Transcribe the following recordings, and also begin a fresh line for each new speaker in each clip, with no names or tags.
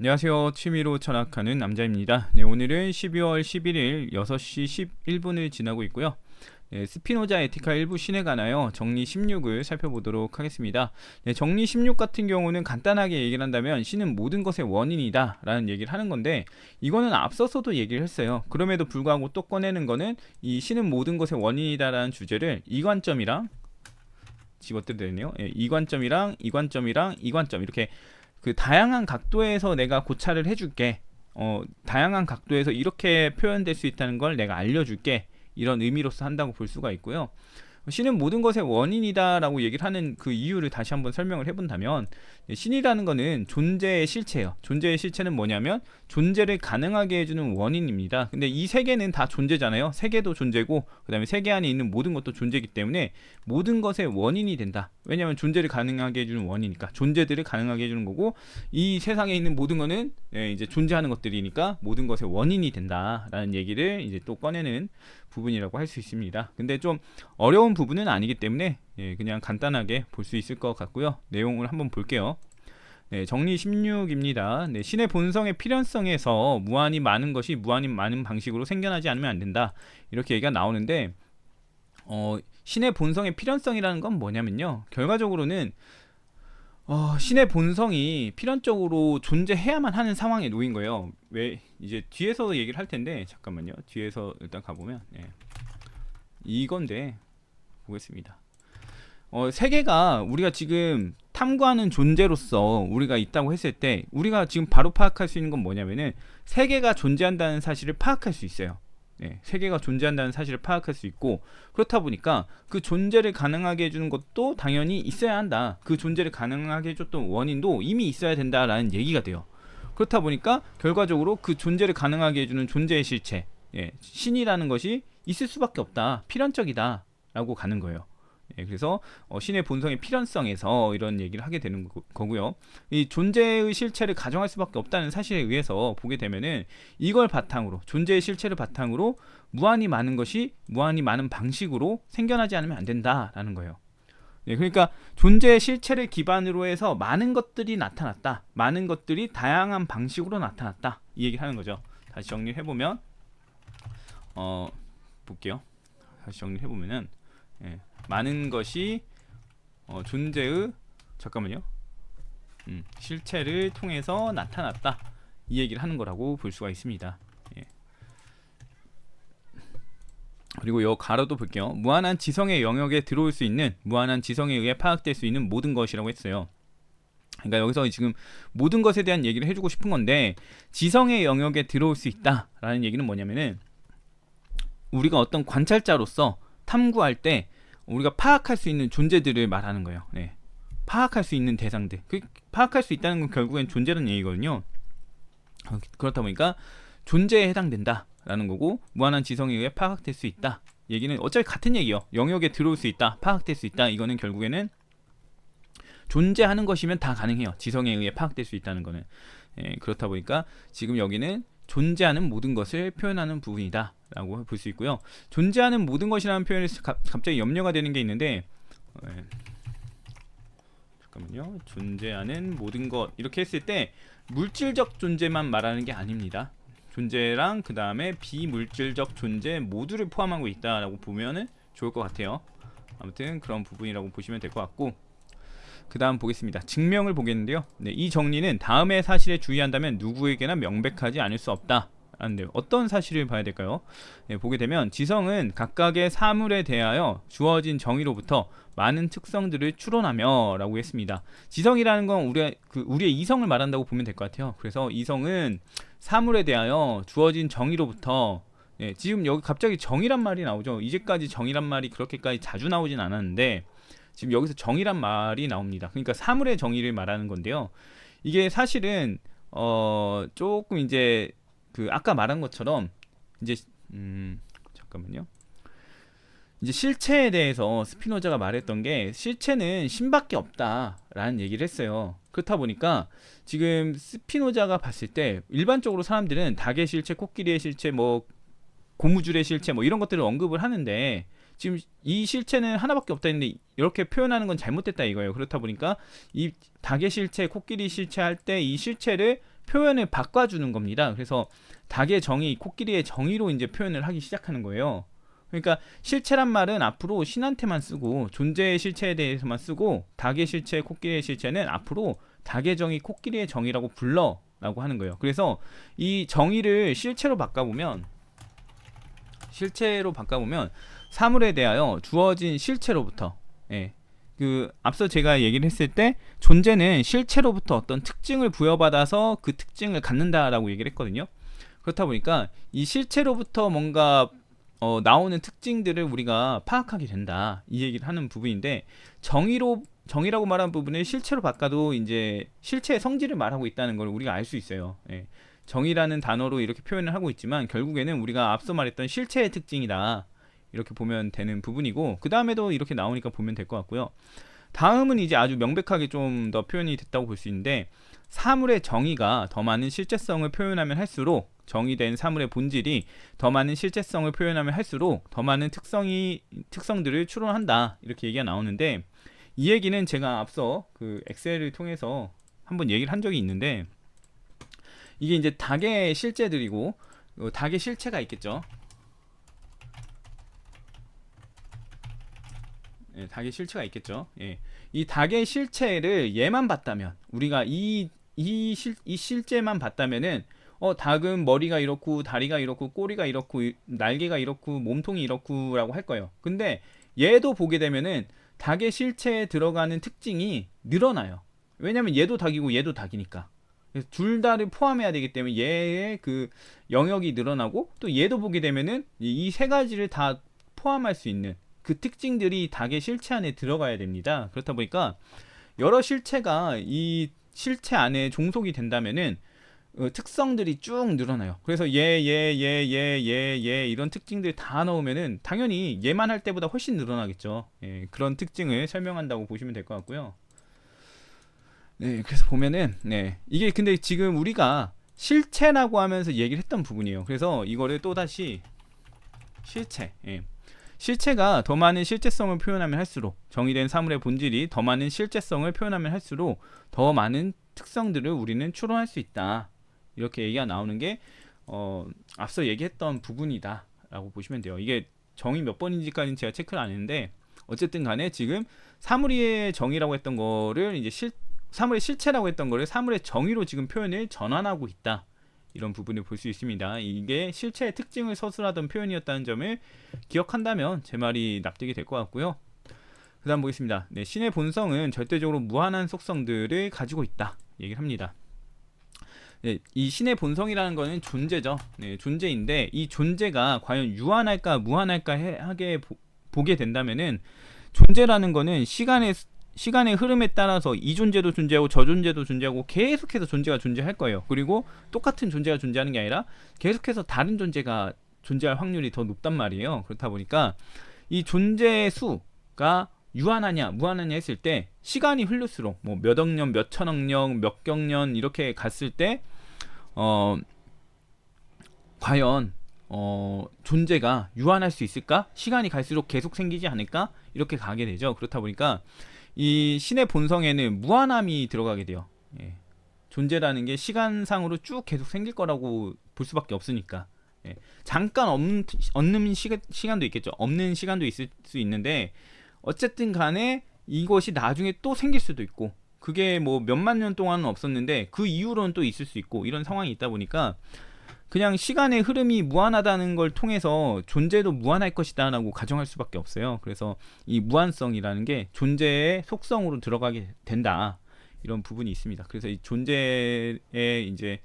안녕하세요. 취미로 철학하는 남자입니다. 네, 오늘은 12월 11일 6시 11분을 지나고 있고요. 네, 스피노자 에티카 일부 신에 관하여 정리 16을 살펴보도록 하겠습니다. 네, 정리 16 같은 경우는 간단하게 얘기를 한다면 신은 모든 것의 원인이다 라는 얘기를 하는 건데 이거는 앞서서도 얘기를 했어요. 그럼에도 불구하고 또 꺼내는 거는 이 신은 모든 것의 원인이다 라는 주제를 이 관점이랑 집어뜯어야 되네요. 예, 이 관점이랑 이 관점이랑 이 관점 이렇게 그 다양한 각도에서 내가 고찰을 해줄게. 어, 다양한 각도에서 이렇게 표현될 수 있다는 걸 내가 알려줄게. 이런 의미로서 한다고 볼 수가 있고요. 신은 모든 것의 원인이다라고 얘기를 하는 그 이유를 다시 한번 설명을 해본다면 신이라는 거는 존재의 실체예요. 존재의 실체는 뭐냐면 존재를 가능하게 해주는 원인입니다. 근데 이 세계는 다 존재잖아요. 세계도 존재고 그다음에 세계 안에 있는 모든 것도 존재이기 때문에 모든 것의 원인이 된다. 왜냐하면 존재를 가능하게 해주는 원이니까 존재들을 가능하게 해주는 거고 이 세상에 있는 모든 거는 예, 이제 존재하는 것들이니까 모든 것의 원인이 된다라는 얘기를 이제 또 꺼내는 부분이라고 할 수 있습니다. 근데 좀 어려운 부분은 아니기 때문에 예, 그냥 간단하게 볼 수 있을 것 같고요. 내용을 한번 볼게요. 네, 정리 16입니다. 네, 신의 본성의 필연성에서 무한히 많은 것이 무한히 많은 방식으로 생겨나지 않으면 안 된다. 이렇게 얘기가 나오는데 어, 신의 본성의 필연성이라는 건 뭐냐면요. 결과적으로는 어, 신의 본성이 필연적으로 존재해야만 하는 상황에 놓인 거예요. 왜 이제 뒤에서 얘기를 할 텐데 잠깐만요. 뒤에서 일단 가보면 예. 이건데 보겠습니다. 어, 세계가 우리가 지금 탐구하는 존재로서 우리가 있다고 했을 때 우리가 지금 바로 파악할 수 있는 건 뭐냐면은 세계가 존재한다는 사실을 파악할 수 있어요. 네, 세계가 존재한다는 사실을 파악할 수 있고 그렇다 보니까 그 존재를 가능하게 해주는 것도 당연히 있어야 한다. 그 존재를 가능하게 해줬던 원인도 이미 있어야 된다라는 얘기가 돼요. 그렇다 보니까 결과적으로 그 존재를 가능하게 해주는 존재의 실체, 예, 신이라는 것이 있을 수밖에 없다. 필연적이다라고 가는 거예요. 예, 그래서 어, 신의 본성의 필연성에서 이런 얘기를 하게 되는 거, 거고요. 이 존재의 실체를 가정할 수밖에 없다는 사실에 의해서 보게 되면은 이걸 바탕으로 존재의 실체를 바탕으로 무한히 많은 것이 무한히 많은 방식으로 생겨나지 않으면 안 된다라는 거예요. 네, 그러니까 존재의 실체를 기반으로 해서 많은 것들이 나타났다. 많은 것들이 다양한 방식으로 나타났다. 이 얘기를 하는 거죠. 다시 정리해 보면 어 볼게요. 다시 정리해 보면은 예, 많은 것이 어, 존재의 잠깐만요. 음, 실체를 통해서 나타났다. 이 얘기를 하는 거라고 볼 수가 있습니다. 예. 그리고 요 가로도 볼게요. 무한한 지성의 영역에 들어올 수 있는 무한한 지성에 의해 파악될 수 있는 모든 것이라고 했어요. 그러니까 여기서 지금 모든 것에 대한 얘기를 해주고 싶은 건데 지성의 영역에 들어올 수 있다라는 얘기는 뭐냐면은 우리가 어떤 관찰자로서 탐구할 때 우리가 파악할 수 있는 존재들을 말하는 거예요. 네. 파악할 수 있는 대상들. 그 파악할 수 있다는 건 결국엔 존재라는 얘기거든요. 어, 그렇다 보니까 존재에 해당된다라는 거고 무한한 지성에 의해 파악될 수 있다. 얘기는 어차피 같은 얘기요. 영역에 들어올 수 있다, 파악될 수 있다. 이거는 결국에는 존재하는 것이면 다 가능해요. 지성에 의해 파악될 수 있다는 거는 예, 그렇다 보니까 지금 여기는 존재하는 모든 것을 표현하는 부분이다. 라고 볼 수 있고요. 존재하는 모든 것이라는 표현이 갑자기 염려가 되는 게 있는데 예. 잠깐만요. 존재하는 모든 것 이렇게 했을 때 물질적 존재만 말하는 게 아닙니다. 존재랑 그 다음에 비물질적 존재 모두를 포함하고 있다라고 보면은 좋을 것 같아요. 아무튼 그런 부분이라고 보시면 될 것 같고 그 다음 보겠습니다. 증명을 보겠는데요. 네, 이 정리는 다음의 사실에 주의한다면 누구에게나 명백하지 않을 수 없다. 하는데요. 어떤 사실을 봐야 될까요? 네, 보게 되면 지성은 각각의 사물에 대하여 주어진 정의로부터 많은 특성들을 추론하며라고 했습니다. 지성이라는 건 우리 그 우리의 이성을 말한다고 보면 될 것 같아요. 그래서 이성은 사물에 대하여 주어진 정의로부터 네, 지금 여기 갑자기 정의란 말이 나오죠. 이제까지 정의란 말이 그렇게까지 자주 나오진 않았는데 지금 여기서 정의란 말이 나옵니다. 그러니까 사물의 정의를 말하는 건데요. 이게 사실은 어 조금 이제 그 아까 말한 것처럼 이제 음 잠깐만요. 이제 실체에 대해서 스피노자가 말했던 게 실체는 신밖에 없다라는 얘기를 했어요. 그렇다 보니까 지금 스피노자가 봤을 때 일반적으로 사람들은 닭의 실체, 코끼리의 실체, 뭐 고무줄의 실체 뭐 이런 것들을 언급을 하는데 지금 이 실체는 하나밖에 없다 했는데 이렇게 표현하는 건 잘못됐다 이거예요. 그렇다 보니까 이 닭의 실체, 코끼리 실체 할 때 이 실체를 표현을 바꿔주는 겁니다. 그래서 닭의 정의, 코끼리의 정의로 이제 표현을 하기 시작하는 거예요. 그러니까 실체란 말은 앞으로 신한테만 쓰고 존재의 실체에 대해서만 쓰고 닭의 실체, 코끼리의 실체는 앞으로 닭의 정의, 코끼리의 정의라고 불러라고 하는 거예요. 그래서 이 정의를 실체로 바꿔보면 실체로 바꿔보면 사물에 대하여 주어진 실체로부터 예. 그 앞서 제가 얘기를 했을 때 존재는 실체로부터 어떤 특징을 부여받아서 그 특징을 갖는다라고 얘기를 했거든요. 그렇다 보니까 이 실체로부터 뭔가 어, 나오는 특징들을 우리가 파악하게 된다 이 얘기를 하는 부분인데 정의로 정의라고 말한 부분을 실체로 바꿔도 이제 실체의 성질을 말하고 있다는 걸 우리가 알 수 있어요. 예. 정의라는 단어로 이렇게 표현을 하고 있지만 결국에는 우리가 앞서 말했던 실체의 특징이다 이렇게 보면 되는 부분이고 그 다음에도 이렇게 나오니까 보면 될 것 같고요. 다음은 이제 아주 명백하게 좀 더 표현이 됐다고 볼 수 있는데 사물의 정의가 더 많은 실제성을 표현하면 할수록 정의된 사물의 본질이 더 많은 실제성을 표현하면 할수록 더 많은 특성이 특성들을 추론한다 이렇게 얘기가 나오는데 이 얘기는 제가 앞서 그 엑셀을 통해서 한번 얘기를 한 적이 있는데 이게 이제 닭의 실제들이고 어, 닭의 실체가 있겠죠. 예, 닭의 실체가 있겠죠. 예. 이 닭의 실체를 얘만 봤다면 우리가 이 이 실 이 실제만 봤다면은 어 닭은 머리가 이렇고 다리가 이렇고 꼬리가 이렇고 이- 날개가 이렇고 몸통이 이렇고라고 할 거예요. 근데 얘도 보게 되면은 닭의 실체에 들어가는 특징이 늘어나요. 왜냐면 얘도 닭이고 얘도 닭이니까. 둘 다를 포함해야 되기 때문에 얘의 그 영역이 늘어나고 또 얘도 보게 되면은 이 세 가지를 다 포함할 수 있는 그 특징들이 닭의 실체 안에 들어가야 됩니다. 그렇다 보니까 여러 실체가 이 실체 안에 종속이 된다면은 어, 특성들이 쭉 늘어나요. 그래서 얘, 얘, 얘, 얘, 얘, 얘 이런 특징들 다 넣으면은 당연히 얘만 할 때보다 훨씬 늘어나겠죠. 예, 그런 특징을 설명한다고 보시면 될 것 같고요. 네, 그래서 보면은 네 이게 근데 지금 우리가 실체라고 하면서 얘기를 했던 부분이에요. 그래서 이거를 또 다시 실체, 예. 실체가 더 많은 실제성을 표현하면 할수록 정의된 사물의 본질이 더 많은 실제성을 표현하면 할수록 더 많은 특성들을 우리는 추론할 수 있다. 이렇게 얘기가 나오는 게 어, 앞서 얘기했던 부분이다라고 보시면 돼요. 이게 정의 몇 번인지까지는 제가 체크를 안 했는데 어쨌든 간에 지금 사물의 정의라고 했던 거를 이제 실 사물의 실체라고 했던 거를 사물의 정의로 지금 표현을 전환하고 있다. 이런 부분을 볼 수 있습니다. 이게 실체의 특징을 서술하던 표현이었다는 점을 기억한다면 제 말이 납득이 될 것 같고요. 그 다음 보겠습니다. 네, 신의 본성은 절대적으로 무한한 속성들을 가지고 있다. 얘기를 합니다. 네, 이 신의 본성이라는 것은 존재죠. 네, 존재인데 이 존재가 과연 유한할까 무한할까 해, 하게 보, 보게 된다면은 존재라는 거는 시간의 시간의 흐름에 따라서 이 존재도 존재하고 저 존재도 존재하고 계속해서 존재가 존재할 거예요. 그리고 똑같은 존재가 존재하는 게 아니라 계속해서 다른 존재가 존재할 확률이 더 높단 말이에요. 그렇다 보니까 이 존재의 수가 유한하냐 무한하냐 했을 때 시간이 흐를수록 뭐 몇억 년, 몇 천억 년, 몇 경년 이렇게 갔을 때 어 과연 어 존재가 유한할 수 있을까? 시간이 갈수록 계속 생기지 않을까? 이렇게 가게 되죠. 그렇다 보니까 이 신의 본성에는 무한함이 들어가게 돼요. 예. 존재라는 게 시간상으로 쭉 계속 생길 거라고 볼 수밖에 없으니까. 예. 잠깐 없는, 없는 시간, 시간 도 있겠죠. 없는 시간도 있을 수 있는데 어쨌든 간에 이것이 나중에 또 생길 수도 있고 그게 뭐 몇만 년 동안은 없었는데 그 이후로는 또 있을 수 있고 이런 상황이 있다 보니까 그냥 시간의 흐름이 무한하다는 걸 통해서 존재도 무한할 것이다라고 가정할 수밖에 없어요. 그래서 이 무한성이라는 게 존재의 속성으로 들어가게 된다. 이런 부분이 있습니다. 그래서 이 존재의 이제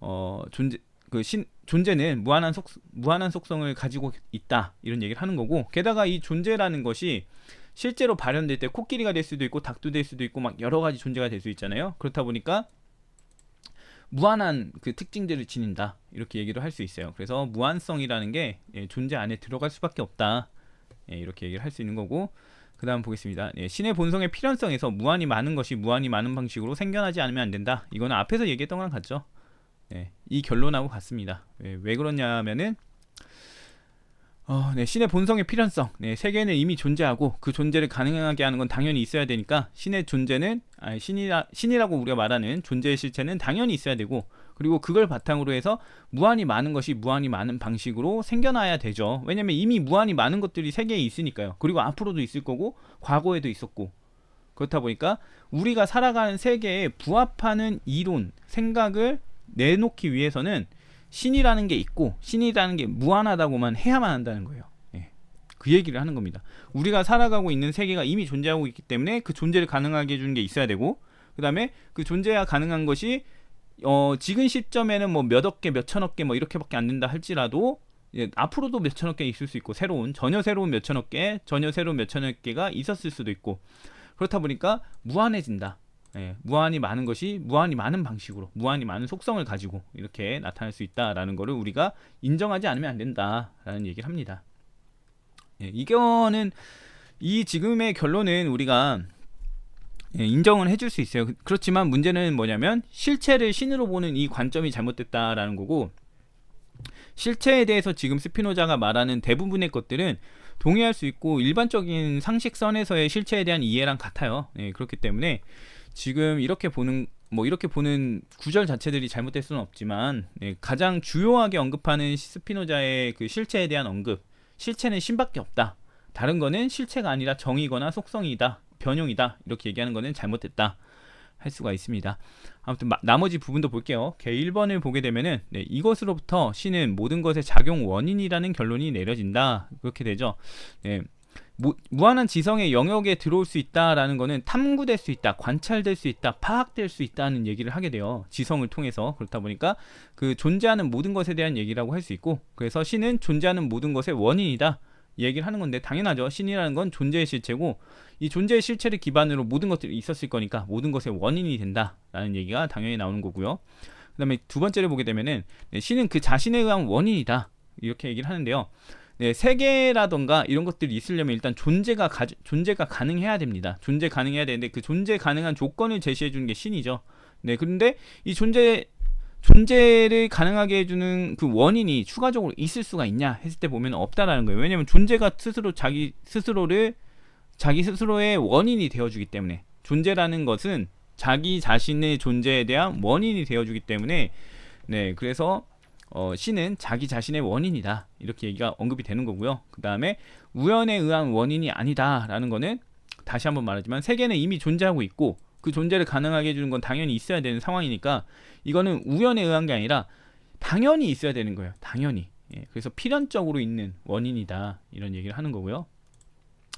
어 존재 그 신 존재는 무한한 속 무한한 속성을 가지고 있다. 이런 얘기를 하는 거고 게다가 이 존재라는 것이 실제로 발현될 때 코끼리가 될 수도 있고 닭도 될 수도 있고 막 여러 가지 존재가 될 수 있잖아요. 그렇다 보니까 무한한 그 특징들을 지닌다 이렇게 얘기를 할 수 있어요. 그래서 무한성이라는 게 예, 존재 안에 들어갈 수밖에 없다 예, 이렇게 얘기를 할 수 있는 거고 그 다음 보겠습니다. 예, 신의 본성의 필연성에서 무한히 많은 것이 무한히 많은 방식으로 생겨나지 않으면 안 된다. 이거는 앞에서 얘기했던 거랑 같죠. 예, 이 결론하고 같습니다. 예, 왜 그러냐면은 어, 네, 신의 본성의 필연성. 네, 세계는 이미 존재하고 그 존재를 가능하게 하는 건 당연히 있어야 되니까 신의 존재는 아니, 신이라 신이라고 우리가 말하는 존재의 실체는 당연히 있어야 되고 그리고 그걸 바탕으로 해서 무한히 많은 것이 무한히 많은 방식으로 생겨나야 되죠. 왜냐면 이미 무한히 많은 것들이 세계에 있으니까요. 그리고 앞으로도 있을 거고 과거에도 있었고 그렇다 보니까 우리가 살아가는 세계에 부합하는 이론, 생각을 내놓기 위해서는 신이라는 게 있고 신이라는 게 무한하다고만 해야만 한다는 거예요. 예. 그 얘기를 하는 겁니다. 우리가 살아가고 있는 세계가 이미 존재하고 있기 때문에 그 존재를 가능하게 해주는 게 있어야 되고 그 다음에 그 존재가 가능한 것이 어, 지금 시점에는 뭐 몇억 개, 몇천억 개 뭐 이렇게밖에 안 된다 할지라도 예, 앞으로도 몇천억 개 있을 수 있고 새로운 전혀 새로운 몇천억 개, 전혀 새로운 몇천억 개가 있었을 수도 있고 그렇다 보니까 무한해진다. 예, 무한히 많은 것이 무한히 많은 방식으로 무한히 많은 속성을 가지고 이렇게 나타날 수 있다라는 것을 우리가 인정하지 않으면 안 된다라는 얘기를 합니다. 예, 이거는 이 지금의 결론은 우리가 예, 인정을 해줄 수 있어요. 그렇지만 문제는 뭐냐면 실체를 신으로 보는 이 관점이 잘못됐다라는 거고 실체에 대해서 지금 스피노자가 말하는 대부분의 것들은 동의할 수 있고 일반적인 상식선에서의 실체에 대한 이해랑 같아요. 예, 그렇기 때문에 지금 이렇게 보는 뭐 이렇게 보는 구절 자체들이 잘못될 수는 없지만 예, 가장 주요하게 언급하는 스피노자의 그 실체에 대한 언급 실체는 신밖에 없다. 다른 거는 실체가 아니라 정의거나 속성이다. 변용이다. 이렇게 얘기하는 거는 잘못됐다. 할 수가 있습니다. 아무튼 마, 나머지 부분도 볼게요. 개 1번을 보게 되면은 네, 이것으로부터 신은 모든 것의 작용 원인이라는 결론이 내려진다. 그렇게 되죠. 네, 무, 무한한 지성의 영역에 들어올 수 있다라는 거는 탐구될 수 있다, 관찰될 수 있다, 파악될 수 있다는 얘기를 하게 돼요. 지성을 통해서 그렇다 보니까 그 존재하는 모든 것에 대한 얘기라고 할 수 있고 그래서 신은 존재하는 모든 것의 원인이다. 이 얘기를 하는 건데 당연하죠. 신이라는 건 존재의 실체고 이 존재의 실체를 기반으로 모든 것들이 있었을 거니까 모든 것의 원인이 된다라는 얘기가 당연히 나오는 거고요. 그다음에 두 번째를 보게 되면은 네, 신은 그 자신에 의한 원인이다 이렇게 얘기를 하는데요. 네, 세계라던가 이런 것들이 있으려면 일단 존재가 가, 존재가 가능해야 됩니다. 존재 가능해야 되는데 그 존재 가능한 조건을 제시해 주는 게 신이죠. 네, 그런데 이 존재 존재를 가능하게 해주는 그 원인이 추가적으로 있을 수가 있냐 했을 때 보면 없다라는 거예요. 왜냐하면 존재가 스스로 자기 스스로를 자기 스스로의 원인이 되어주기 때문에 존재라는 것은 자기 자신의 존재에 대한 원인이 되어주기 때문에 네 그래서 어, 신은 자기 자신의 원인이다 이렇게 얘기가 언급이 되는 거고요. 그 다음에 우연에 의한 원인이 아니다라는 거는 다시 한번 말하지만 세계는 이미 존재하고 있고 그 존재를 가능하게 해주는 건 당연히 있어야 되는 상황이니까 이거는 우연에 의한 게 아니라 당연히 있어야 되는 거예요. 당연히. 예, 그래서 필연적으로 있는 원인이다 이런 얘기를 하는 거고요.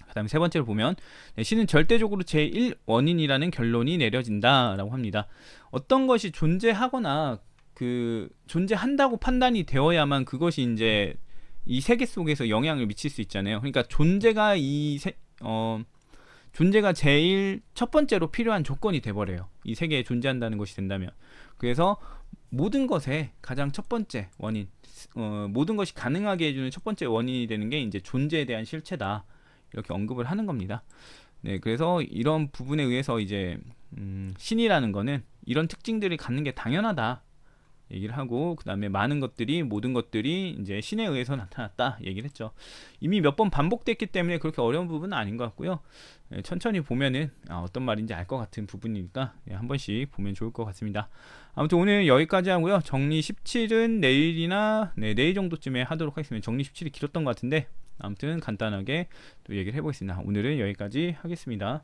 그 다음에 세 번째로 보면 네, 신은 절대적으로 제1 원인이라는 결론이 내려진다라고 합니다. 어떤 것이 존재하거나 그 존재한다고 판단이 되어야만 그것이 이제 이 세계 속에서 영향을 미칠 수 있잖아요. 그러니까 존재가 이 세, 어, 존재가 제일 첫 번째로 필요한 조건이 돼버려요. 이 세계에 존재한다는 것이 된다면. 그래서 모든 것의 가장 첫 번째 원인, 어, 모든 것이 가능하게 해주는 첫 번째 원인이 되는 게 이제 존재에 대한 실체다. 이렇게 언급을 하는 겁니다. 네, 그래서 이런 부분에 의해서 이제 음, 신이라는 거는 이런 특징들을 갖는 게 당연하다. 얘기를 하고 그 다음에 많은 것들이 모든 것들이 이제 신에 의해서 나타났다 얘기를 했죠. 이미 몇 번 반복됐기 때문에 그렇게 어려운 부분은 아닌 것 같고요. 예, 천천히 보면은 아, 어떤 말인지 알 것 같은 부분이니까 예, 한 번씩 보면 좋을 것 같습니다. 아무튼 오늘 여기까지 하고요. 정리 17은 내일이나 네, 내일 정도쯤에 하도록 하겠습니다. 정리 17이 길었던 것 같은데 아무튼 간단하게 또 얘기를 해보겠습니다. 오늘은 여기까지 하겠습니다.